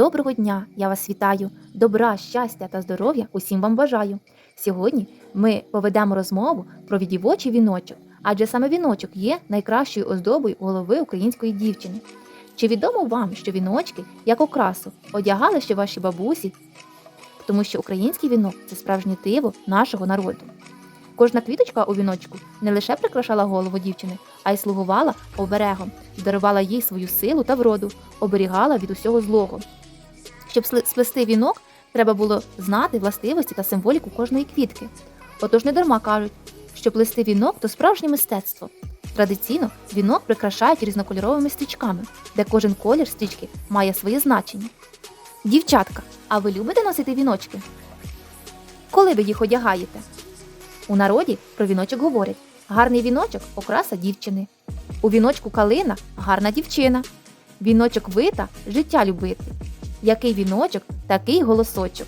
Доброго дня! Я вас вітаю! Добра, щастя та здоров'я усім вам бажаю. Сьогодні ми поведемо розмову про відівочий віночок, адже саме віночок є найкращою оздобою голови української дівчини. Чи відомо вам, що віночки, як окрасу, одягали ще ваші бабусі, тому що український вінок це справжнє диво нашого народу. Кожна квіточка у віночку не лише прикрашала голову дівчини, а й слугувала оберегом, дарувала їй свою силу та вроду, оберігала від усього злого. Щоб сплести вінок, треба було знати властивості та символіку кожної квітки. Отож не дарма кажуть, що плести вінок то справжнє мистецтво. Традиційно вінок прикрашають різнокольоровими стрічками, де кожен колір стрічки має своє значення. Дівчатка, а ви любите носити віночки? Коли ви їх одягаєте? У народі про віночок говорять: гарний віночок окраса дівчини. У віночку калина гарна дівчина. Віночок вита життя любити. Який віночок, такий голосочок.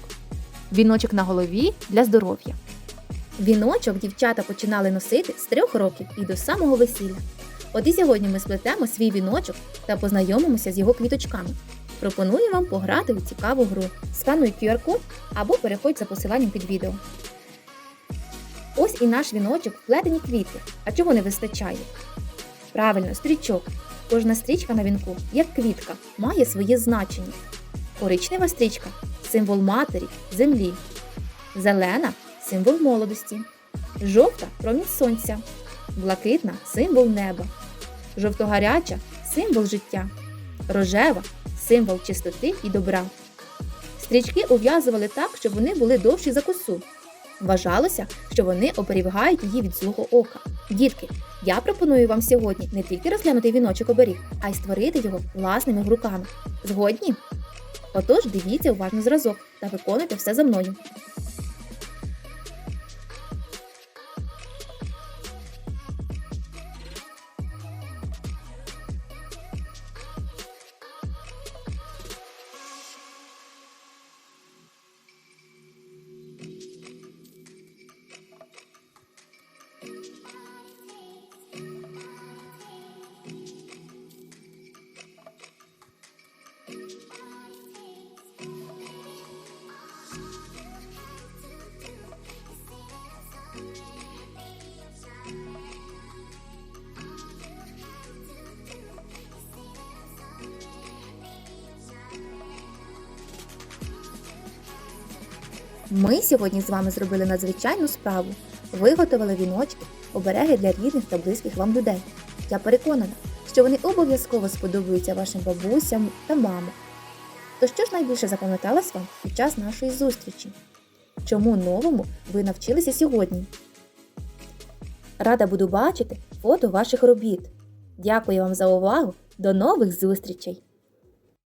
Віночок на голові для здоров'я. Віночок дівчата починали носити з трьох років і до самого весілля. От і сьогодні ми сплетемо свій віночок та познайомимося з його квіточками. Пропоную вам пограти у цікаву гру. Скануй QR-код або переходь за посиланням під відео. Ось і наш віночок вплетені квіти. А чого не вистачає? Правильно, стрічок. Кожна стрічка на вінку, як квітка, має своє значення. Коричнева стрічка символ матері, землі. Зелена символ молодості. Жовта промінь сонця. Блакитна символ неба. Жовтогаряча символ життя. Рожева символ чистоти і добра. Стрічки ув'язували так, щоб вони були довші за косу. Вважалося, що вони оберігають її від злого ока. Дітки, я пропоную вам сьогодні не тільки розглянути віночок оберіг, а й створити його власними руками. Згодні? Отож, дивіться уважно зразок та виконуйте все за мною. Ми сьогодні з вами зробили надзвичайну справу. Виготовили віночки, обереги для рідних та близьких вам людей. Я переконана, що вони обов'язково сподобаються вашим бабусям та мамам. То що ж найбільше запам'яталось вам під час нашої зустрічі? Чому новому ви навчилися сьогодні? Рада буду бачити фото ваших робіт. Дякую вам за увагу. До нових зустрічей!